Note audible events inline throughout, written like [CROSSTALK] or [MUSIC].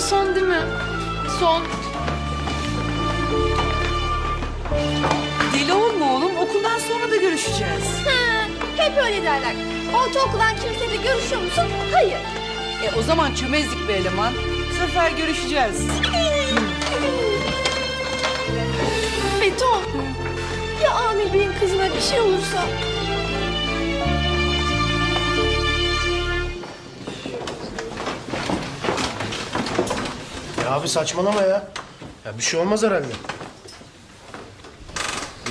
Bu son değil mi? Son. Deli olma oğlum. Okuldan sonra da görüşeceğiz. Ha, hep öyle derler. Ortaokuldan kimseyle görüşüyor musun? Hayır. E o zaman çömezdik be eleman. Bu sefer görüşeceğiz. Beton. Ya Amir Bey'in kızına bir şey olursa? Ya abi saçmalama ya. Ya bir şey olmaz herhalde.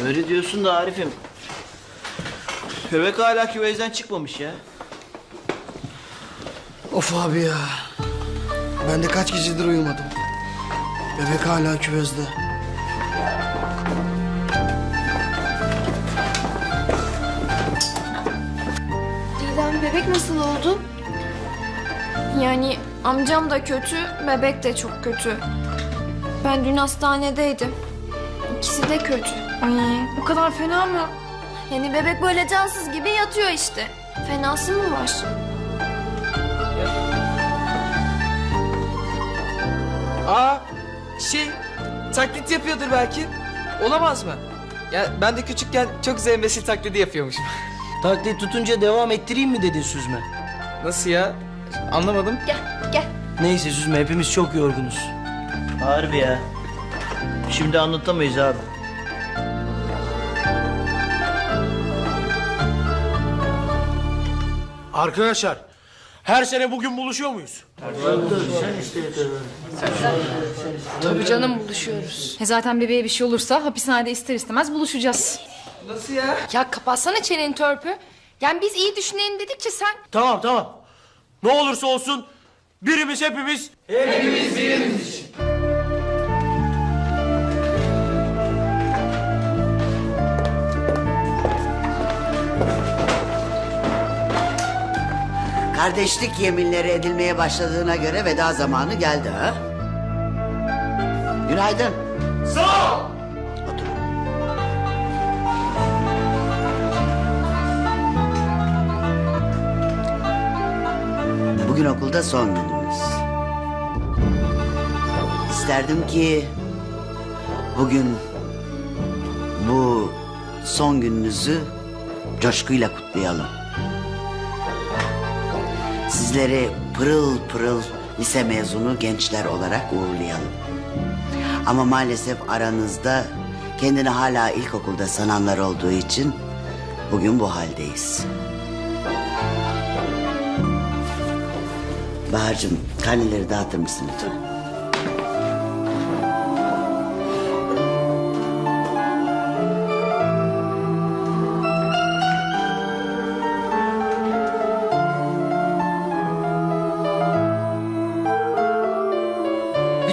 Öyle diyorsun da Arif'im. Bebek hala küvezden çıkmamış ya. Of abi ya. Ben de kaç gecedir uyumadım. Bebek hala küvezde. Didem bebek nasıl oldu? Yani amcam da kötü, bebek de çok kötü. Ben dün hastanedeydim. İkisi de kötü. Ay o kadar fena mı? Yani bebek böyle cansız gibi yatıyor işte. Fenası mı var? Aa şey taklit yapıyordur belki. Olamaz mı? Ya ben de küçükken çok güzel mesil taklidi yapıyormuşum. Taklit tutunca devam ettireyim mi dedin Süzme? Nasıl ya? Anlamadım. Gel. Neyse Süzme hepimiz çok yorgunuz. Harbi ya. Şimdi anlatamayız abi. Arkadaşlar her sene bugün buluşuyor muyuz? Tabii canım buluşuyoruz. E zaten bebeğe bir şey olursa hapishanede ister istemez buluşacağız. Nasıl ya? Ya kapatsana çeneni törpü. Yani biz iyi düşünelim dedikçe sen... Tamam tamam. Ne olursa olsun birimiz hepimiz Kardeşlik yeminleri edilmeye başladığına göre veda zamanı geldi ha? Günaydın. Sağ ol. Oturun. Bugün okulda son günümüz. İsterdim ki bugün bu son gününüzü coşkuyla kutlayalım. Sizleri pırıl pırıl lise mezunu gençler olarak uğurlayalım. Ama maalesef aranızda kendini hala ilkokulda sananlar olduğu için bugün bu haldeyiz. Bahar'cığım karneleri dağıtır mısın lütfen?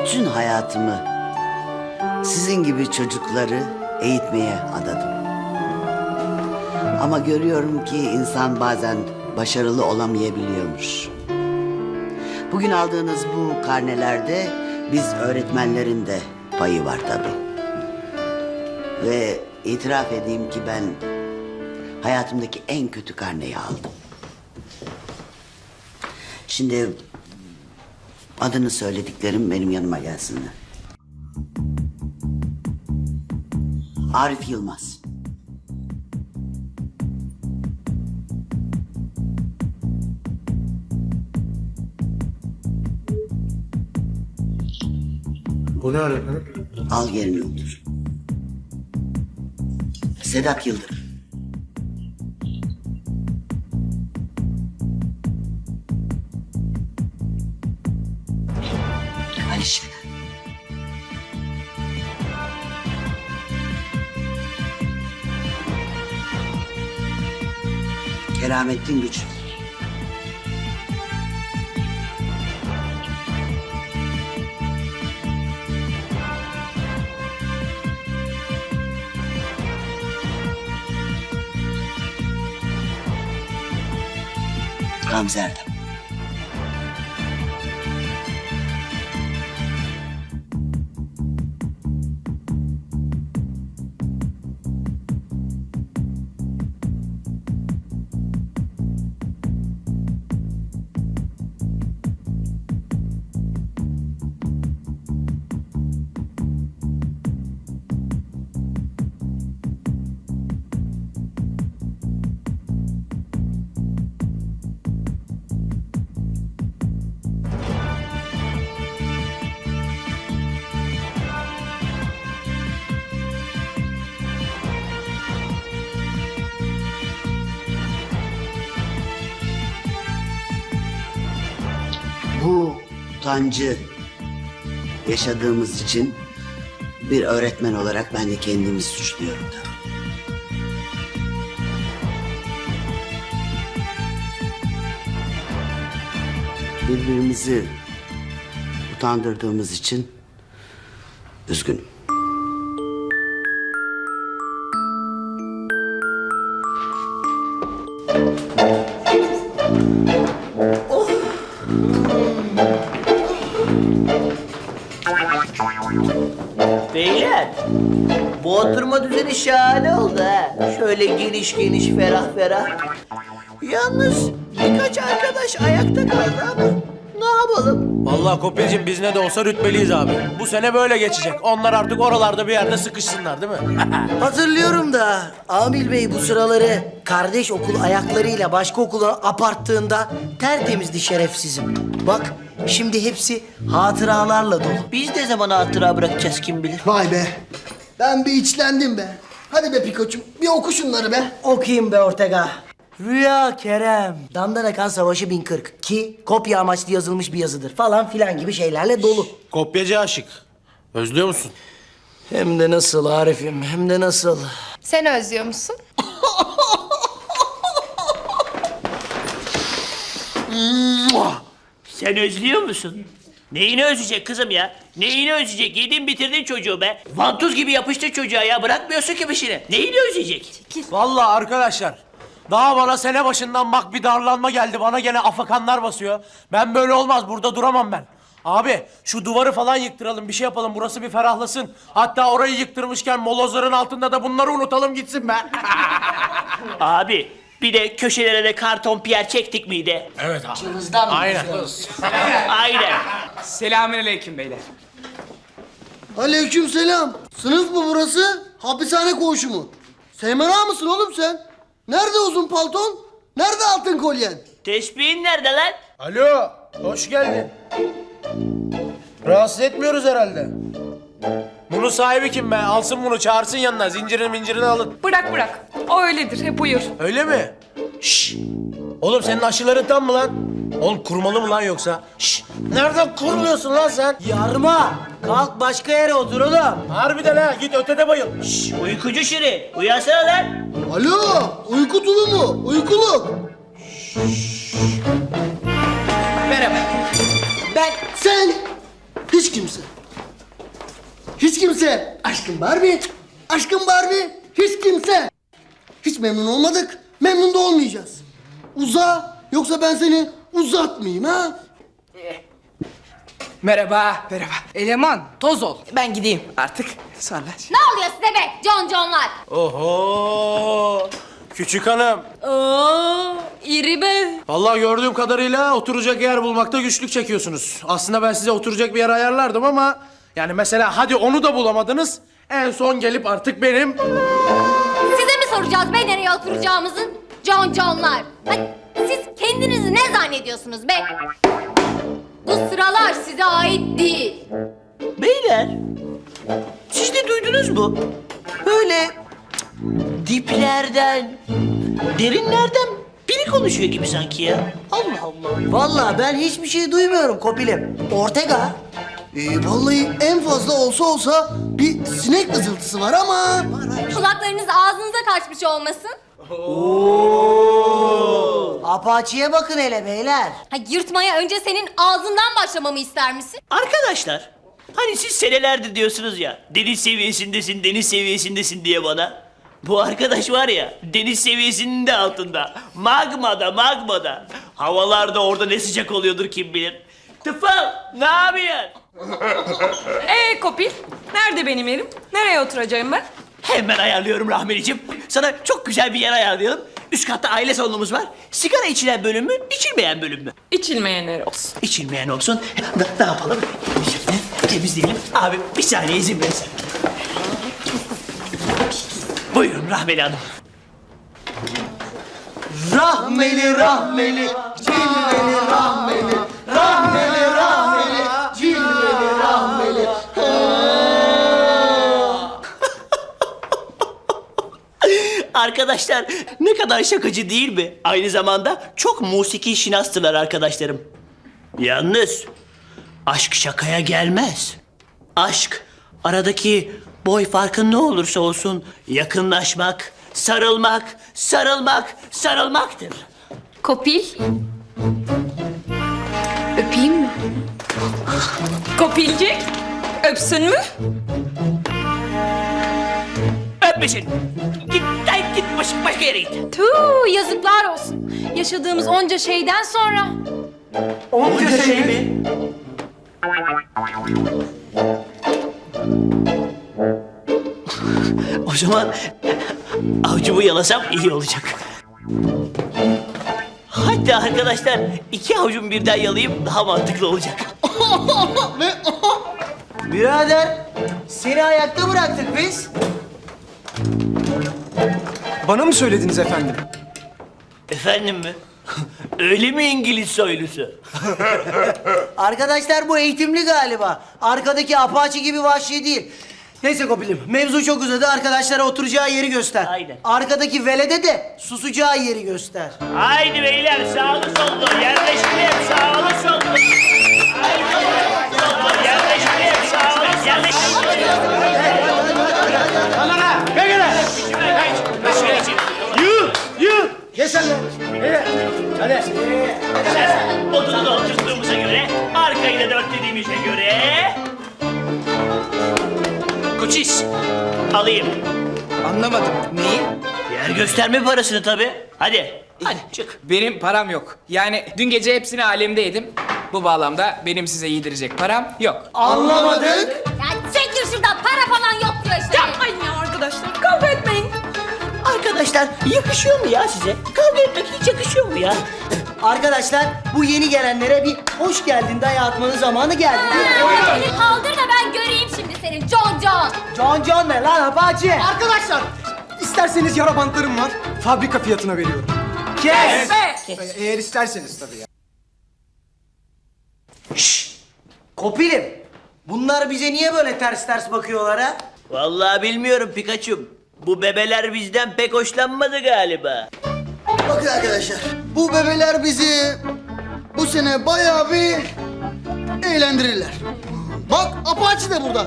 Bütün hayatımı sizin gibi çocukları eğitmeye adadım. Ama görüyorum ki insan bazen başarılı olamayabiliyormuş. Bugün aldığınız bu karnelerde biz öğretmenlerin de payı var tabii. Ve itiraf edeyim ki ben hayatımdaki en kötü karneyi aldım. Şimdi adını söylediklerim benim yanıma gelsinler. Arif Yılmaz. Bu ne öğretmenim? Al yerini otur. Sedat Yıldırım. Keramettin Güçlü. Gamze Erdem. Utancı yaşadığımız için bir öğretmen olarak ben de kendimi suçluyorum tabii. Birbirimizi utandırdığımız için üzgünüm. Bu oturma düzeni şahane oldu ha. Şöyle geniş geniş, ferah ferah. Yalnız birkaç arkadaş ayakta kaldı ama ne yapalım? Vallahi Kopil'cim biz ne de olsa rütbeliyiz abi. Bu sene böyle geçecek. Onlar artık oralarda bir yerde sıkışsınlar değil mi? [LAUGHS] Hatırlıyorum da Amil Bey bu sıraları kardeş okul ayaklarıyla başka okula aparttığında tertemizdi şerefsizim. Bak şimdi hepsi hatıralarla dolu. Biz ne zaman hatıra bırakacağız kim bilir? Vay be. Ben bir içlendim be. Hadi be Piko'cum bir oku şunları be. Okuyayım be Ortega. Rüya Kerem. Dandanakan Savaşı 1040 ki kopya amaçlı yazılmış bir yazıdır falan filan gibi şeylerle dolu. Kopyacı aşık. Özlüyor musun? Hem de nasıl Arif'im hem de nasıl. Sen özlüyor musun? [LAUGHS] Sen özlüyor musun? Neyini özleyecek kızım ya? Neyini özleyecek? Yedin bitirdin çocuğu be. Vantuz gibi yapıştı çocuğa ya. Bırakmıyorsun ki peşini. Neyini özleyecek? Vallahi arkadaşlar. Daha bana sene başından bak bir darlanma geldi. Bana gene afakanlar basıyor. Ben böyle olmaz. Burada duramam ben. Abi şu duvarı falan yıktıralım. Bir şey yapalım. Burası bir ferahlasın. Hatta orayı yıktırmışken molozların altında da bunları unutalım gitsin be. Abi bir de köşelere de karton piyer çektik miydi? evet abi. Cılızdan mı Aynen. Aynen. Selamünaleyküm beyler. Aleyküm selam. Sınıf mı burası? Hapishane koğuşu mu? Seymen ağa mısın oğlum sen? Nerede uzun palton? Nerede altın kolyen? Tespihin nerede lan? Alo. Hoş geldin. Rahatsız etmiyoruz herhalde. Bunun sahibi kim be? Alsın bunu çağırsın yanına. Zincirini mincirini alın. Bırak bırak. O öyledir. Hep uyur. Öyle mi? Şşş. Oğlum senin aşıların tam mı lan? Oğlum kurmalı mı lan yoksa? Şşş. Nereden kurmuyorsun lan sen? Yarma. Kalk başka yere otur oğlum. Harbiden ha git ötede bayıl. Şşş. Uykucu Şirin. Uyansana lan. Alo, uyku tulu mu? Uykuluk. Merhaba. Ben Sen hiç kimse. Hiç kimse. Aşkım Barbie. Aşkım Barbie. Hiç kimse. Hiç memnun olmadık. Memnun da olmayacağız. Uza. Yoksa ben seni uzatmayayım ha? merhaba. Merhaba. Eleman toz ol. Ben gideyim artık. Sonra. Ne oluyor size be John John'lar? Oho. Küçük hanım. Oo, iri be. Vallahi gördüğüm kadarıyla oturacak yer bulmakta güçlük çekiyorsunuz. Aslında ben size oturacak bir yer ayarlardım ama... Yani mesela hadi onu da bulamadınız. En son gelip artık benim... Soracağız be nereye oturacağımızı? John John'lar. Ay, siz kendinizi ne zannediyorsunuz be? Bu sıralar size ait değil. Beyler. Siz de duydunuz mu? Böyle diplerden, derinlerden biri konuşuyor gibi sanki ya. Allah Allah. Vallahi ben hiçbir şey duymuyorum Kopilim. Ortega. Ee, vallahi en fazla olsa olsa bir sinek ızıltısı var ama... Kulaklarınız ağzınıza kaçmış olmasın? Apaçiye bakın hele beyler. Ha, yırtmaya önce senin ağzından başlamamı ister misin? Arkadaşlar, hani siz senelerdir diyorsunuz ya, deniz seviyesindesin, deniz seviyesindesin diye bana. Bu arkadaş var ya, deniz seviyesinin de altında. Magmada, magmada. Havalarda orada ne sıcak oluyordur kim bilir. Tıfıl, ne yapıyorsun? [LAUGHS] Ee Kopil, nerede benim yerim? Nereye oturacağım ben? Hemen ayarlıyorum Rahmelicim. Sana çok güzel bir yer ayarlayalım. Üst katta aile salonumuz var. Sigara içilen bölüm mü, içilmeyen bölüm mü? İçilmeyenler olsun. İçilmeyen olsun. Ne, ne yapalım? Şöyle temizleyelim. Abi bir saniye izin verirsen. Buyurun Rahmeli Hanım. Rahmeli rahmeli, rahmeli, rahmeli rahmeli, Arkadaşlar ne kadar şakacı değil mi? Aynı zamanda çok musiki şinastılar arkadaşlarım. Yalnız aşk şakaya gelmez. Aşk aradaki boy farkı ne olursa olsun yakınlaşmak, sarılmak, sarılmak, sarılmaktır. Kopil. Öpeyim mi? Kopilcik. Öpsün mü? Öpmesin. Git, git baş, başka yere git. Tüh yazıklar olsun. Yaşadığımız onca şeyden sonra. Onca şey mi? O zaman avcumu yalasam iyi olacak. Hatta arkadaşlar iki avucumu birden yalayayım daha mantıklı olacak. [LAUGHS] Birader seni ayakta bıraktık biz. Bana mı söylediniz efendim? Efendim mi? [LAUGHS] Öyle mi İngiliz soylusu? [LAUGHS] Arkadaşlar bu eğitimli galiba. Arkadaki apaçi gibi vahşi değil. Neyse Kopil'im mevzu çok uzadı. Arkadaşlara oturacağı yeri göster. Aynen. Arkadaki velede de susacağı yeri göster. Haydi beyler sağlı sollu yerleştirelim sağlı sollu. Haydi sollu Hadi. Odunu da oturttuğumuza göre, arkayı da dörtlediğimize göre... Kuçis, alayım. Anlamadım. Neyi? Yer gösterme parasını tabii. Hadi, hadi çık. Benim param yok. Yani dün gece hepsini alemde yedim. Bu bağlamda benim size yedirecek param yok. Anlamadık. Ya çekil şuradan para falan yok diyor işte. Yapmayın ya arkadaşlar. Kavga etmeyin. Arkadaşlar, yakışıyor mu ya size? Kavga etmek hiç yakışıyor mu ya? Arkadaşlar bu yeni gelenlere bir hoş geldin dayağı atmanın zamanı geldi. Beni kaldır da ben göreyim şimdi senin John John. John John ne lan apaçi? Arkadaşlar isterseniz yara bantlarım var. Fabrika fiyatına veriyorum. Kes. Eğer isterseniz tabii ya. Kopilim. Bunlar bize niye böyle ters ters bakıyorlar ha? Vallahi bilmiyorum Pikachu'm. Bu bebeler bizden pek hoşlanmadı galiba. Bakın arkadaşlar, bu bebeler bizi bu sene bayağı bir eğlendirirler. Bak Apache de burada. [LAUGHS]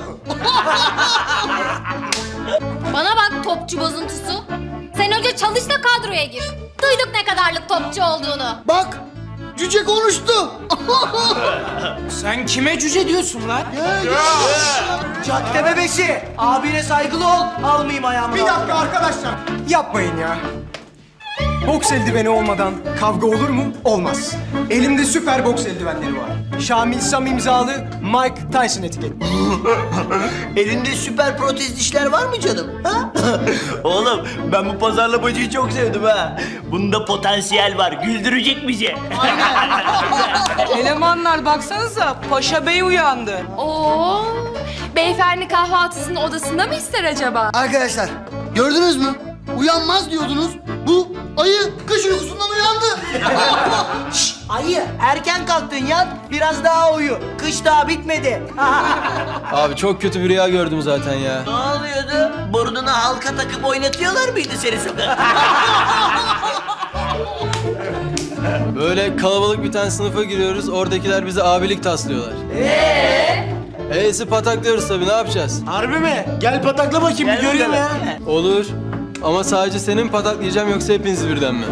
Bana bak topçu bozuntusu. Sen önce çalış da kadroya gir. Duyduk ne kadarlık topçu olduğunu. Bak, cüce konuştu. [LAUGHS] Sen kime cüce diyorsun lan? Cadde bebesi. Abine saygılı ol. Almayayım ayağımı. Bir dakika arkadaşlar. Yapmayın ya. Boks eldiveni olmadan kavga olur mu? Olmaz. Elimde süper boks eldivenleri var. Şamil Sam imzalı Mike Tyson etiketli. [LAUGHS] Elinde süper protez dişler var mı canım? Ha? [LAUGHS] Oğlum ben bu pazarlamacıyı çok sevdim ha. Bunda potansiyel var. Güldürecek bizi. [LAUGHS] Elemanlar baksanıza Paşa Bey uyandı. Oo. Beyefendi kahvaltısını odasında mı ister acaba? Arkadaşlar, gördünüz mü? Uyanmaz diyordunuz. Bu ayı kış uykusundan uyandı. [LAUGHS] Şşş, ayı erken kalktın yat. Biraz daha uyu. Kış daha bitmedi. [LAUGHS] Abi çok kötü bir rüya gördüm zaten ya. ne oluyordu? Burnuna halka takıp oynatıyorlar mıydı seni sokakta? [LAUGHS] Böyle kalabalık bir tane sınıfa giriyoruz. Oradakiler bize abilik taslıyorlar. Eee? E'si pataklıyoruz tabii ne yapacağız? Harbi mi? Gel patakla bakayım bir göreyim ya. Olur. Ama sadece senin pataklayacağım yoksa hepinizi birden mi?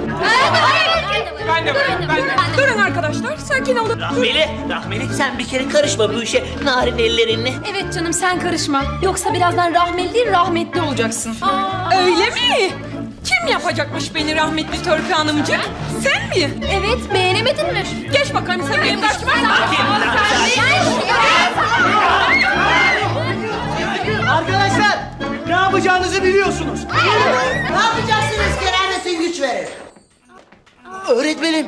Ben de varım. Ben de. Durun arkadaşlar. Sakin olun. Rahmeli, Rahmeli sen bir kere karışma bu işe. Narin ellerinle. Evet canım sen karışma. Yoksa birazdan rahmetli değil rahmetli olacaksın. Öyle mi? Kim yapacakmış beni rahmetli Törpü Hanımcık? Sen mi? Evet beğenemedin mi? Geç bakalım sen benim karşıma. Arkadaşlar ne yapacağınızı biliyorsunuz. ne yapacaksınız kerhanesi güç verir. Öğretmenim.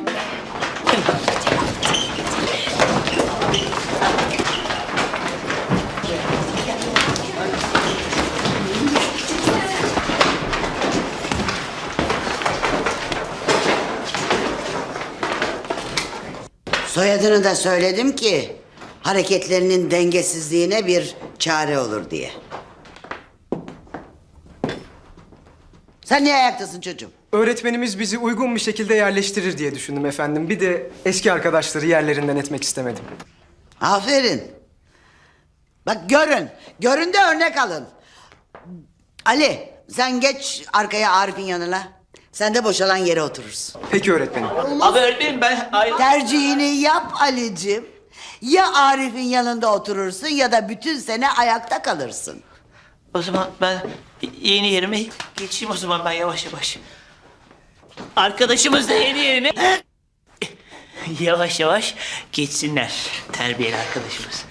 Soyadını da söyledim ki hareketlerinin dengesizliğine bir çare olur diye. Sen niye ayaktasın çocuğum? Öğretmenimiz bizi uygun bir şekilde yerleştirir diye düşündüm efendim. Bir de eski arkadaşları yerlerinden etmek istemedim. Aferin. Bak görün. Görün de örnek alın. Ali sen geç arkaya Arif'in yanına. Sen de boşalan yere oturursun. Peki öğretmenim. Abi öğretmenim ben ayrı... Tercihini yap Ali'cim. Ya Arif'in yanında oturursun ya da bütün sene ayakta kalırsın. O zaman ben yeni yerime geçeyim o zaman ben yavaş yavaş. Arkadaşımız da yeni yerine [LAUGHS] yavaş yavaş geçsinler terbiyeli arkadaşımız.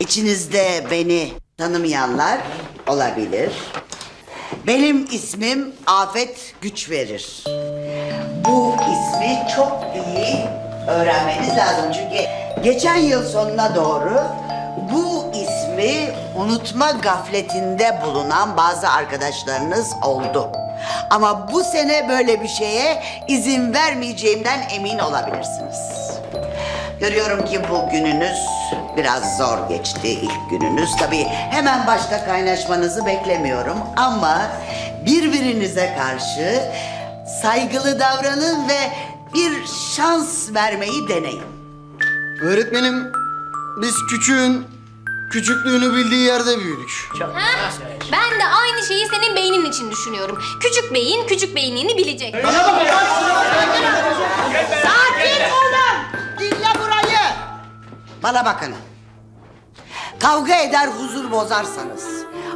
İçinizde beni tanımayanlar olabilir. Benim ismim Afet Güç Verir. Bu ismi çok iyi öğrenmeniz lazım çünkü geçen yıl sonuna doğru bu ismi unutma gafletinde bulunan bazı arkadaşlarınız oldu. Ama bu sene böyle bir şeye izin vermeyeceğimden emin olabilirsiniz. Görüyorum ki bu gününüz biraz zor geçti ilk gününüz. Tabii hemen başta kaynaşmanızı beklemiyorum ama birbirinize karşı saygılı davranın ve bir şans vermeyi deneyin. Öğretmenim biz küçüğün küçüklüğünü bildiği yerde büyüdük. Ben de aynı şeyi senin beynin için düşünüyorum. Küçük beyin küçük beyinliğini bilecek. Sakin olun! Dinle burayı! Bana bakın. Kavga eder huzur bozarsanız,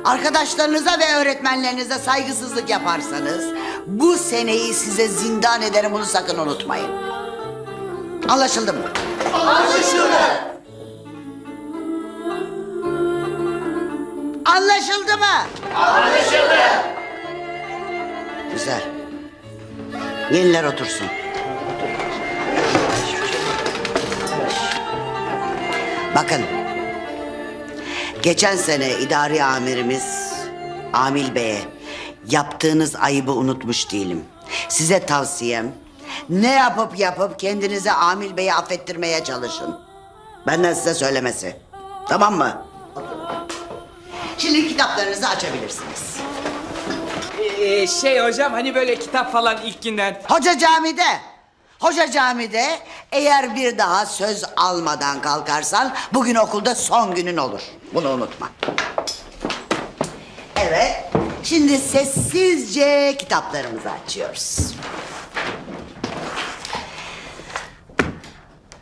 arkadaşlarınıza ve öğretmenlerinize saygısızlık yaparsanız, bu seneyi size zindan ederim bunu sakın unutmayın. Anlaşıldı mı? Anlaşıldı. Anlaşıldı mı? Anlaşıldı. Güzel. Yeniler otursun. Bakın. Geçen sene idari amirimiz Amil Bey'e yaptığınız ayıbı unutmuş değilim. Size tavsiyem ne yapıp yapıp kendinize Amil Bey'i affettirmeye çalışın. Benden size söylemesi. Tamam mı? Şimdi kitaplarınızı açabilirsiniz. Ee, şey hocam hani böyle kitap falan ilk günden. Hoca camide. Hoca camide eğer bir daha söz almadan kalkarsan bugün okulda son günün olur. Bunu unutma. Evet. Şimdi sessizce kitaplarımızı açıyoruz.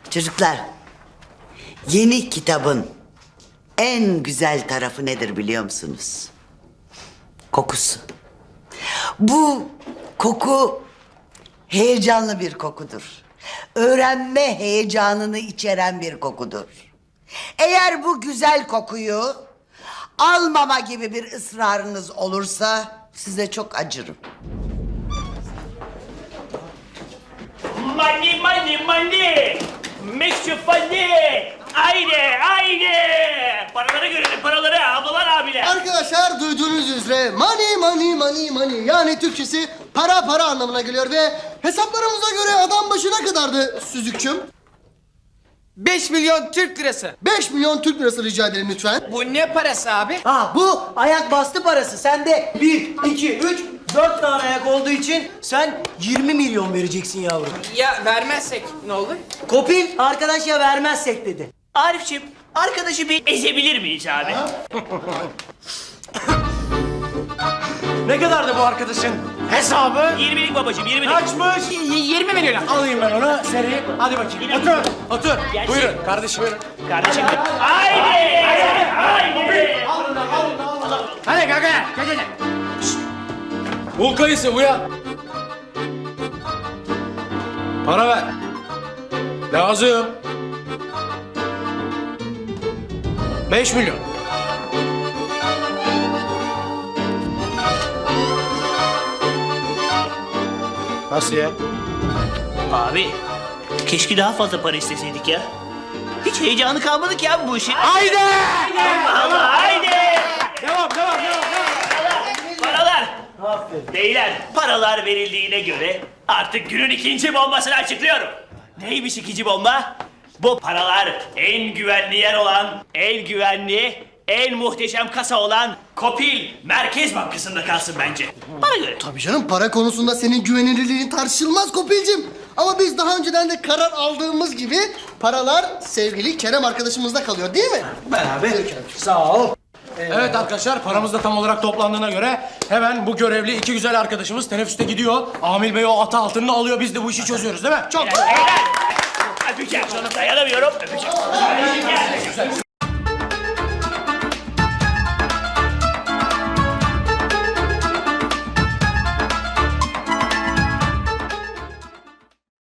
Çocuklar, yeni kitabın en güzel tarafı nedir biliyor musunuz? Kokusu. Bu koku heyecanlı bir kokudur. Öğrenme heyecanını içeren bir kokudur. Eğer bu güzel kokuyu almama gibi bir ısrarınız olursa size çok acırım. Money money money. You funny. Haydi haydi. Paraları görelim paraları ablalar abiler. Arkadaşlar duyduğunuz üzere money money money money yani Türkçesi para para anlamına geliyor ve hesaplarımıza göre adam başı ne kadardı Süzükçüm? 5 milyon Türk lirası. 5 milyon Türk lirası rica edelim lütfen. Bu ne parası abi? Ha bu ayak bastı parası. Sende bir, iki, üç, dört tane ayak olduğu için sen 20 milyon vereceksin yavrum. Ya vermezsek ne olur? Kopil arkadaş ya vermezsek dedi. Arifçim arkadaşı bir ezebilir miyiz abi? [LAUGHS] Ne kadardı bu arkadaşın hesabı? 20'lik babacığım 20'lik. Kaçmış? 20 milyon. Alayım ben onu seri. Hadi bakayım. Otur. Otur. Gelsin. Buyurun kardeşim. Buyurun. Kardeşim haydi. Haydi. Hadi kanka. Gel gel gel. Bul kayısı uyan. Para ver. Lazım. Beş milyon. Nasıl ya? Abi keşke daha fazla para isteseydik ya. Hiç heyecanı kalmadı ki abi bu işin. Haydi! Allah Allah haydi. Devam, devam, devam, devam. Paralar. Beyler paralar verildiğine göre artık günün ikinci bombasını açıklıyorum. Neymiş ikinci bomba? Bu paralar en güvenli yer olan, en güvenli, en muhteşem kasa olan Kopil Merkez Bankası'nda kalsın bence. Bana göre. Tabii canım para konusunda senin güvenilirliğin tartışılmaz Kopil'cim. Ama biz daha önceden de karar aldığımız gibi paralar sevgili Kerem arkadaşımızda kalıyor değil mi? Sağ ol. Evet arkadaşlar paramız da tam olarak toplandığına göre hemen bu görevli iki güzel arkadaşımız teneffüste gidiyor. Amil Bey o ata altını alıyor biz de bu işi çözüyoruz değil mi? Çok Helal. Öpeceğim. Dayanamıyorum. Öpeceğim.